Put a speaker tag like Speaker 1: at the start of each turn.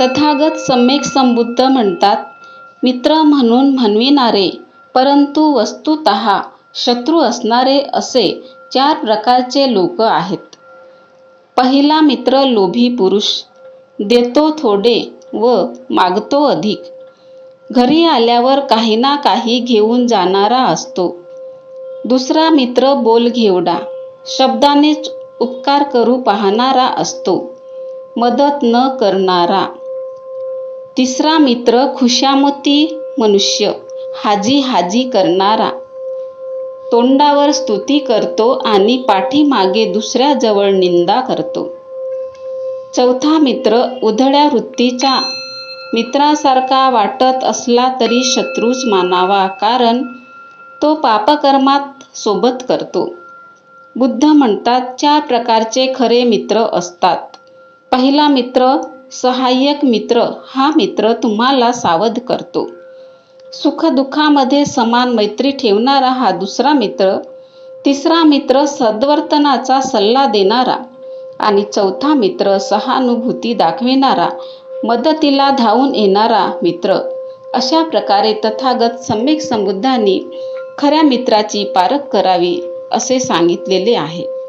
Speaker 1: तथागत सम्यक संबुद्ध म्हणतात मित्र म्हणून म्हणविणारे परंतु वस्तुतः शत्रू असणारे असे चार प्रकारचे लोक आहेत. पहिला मित्र लोभी पुरुष. देतो थोडे व मागतो अधिक. घरी आल्यावर काही ना काही घेऊन जाणारा असतो. दुसरा मित्र बोलघेवडा. शब्दानेच उपकार करू पाहणारा असतो. मदत न करणारा. तिसरा मित्र खुशामती मनुष्य. हाजी हाजी करणारा. तोंडावर स्तुती करतो आणि पाठीमागे दुसऱ्याजवळ निंदा करतो. चौथा मित्र उधळ्या वृत्तीचा. मित्रासारखा वाटत असला तरी शत्रूच मानावा कारण तो पापकर्मात सोबत करतो. बुद्ध म्हणतात चार प्रकारचे खरे मित्र असतात. पहिला मित्र सहाय्यक मित्र हा मित्र तुम्हाला सावध करतो. सुखदुःखामध्ये समान मैत्री ठेवणारा हा दुसरा मित्र. तिसरा मित्र सद्वर्तनाचा सल्ला देणारा आणि चौथा मित्र सहानुभूती दाखविणारा, मदतीला धावून येणारा मित्र. अशा प्रकारे तथागत सम्यक संबुद्धांनी खऱ्या मित्राची पारख करावी असे सांगितलेले आहे.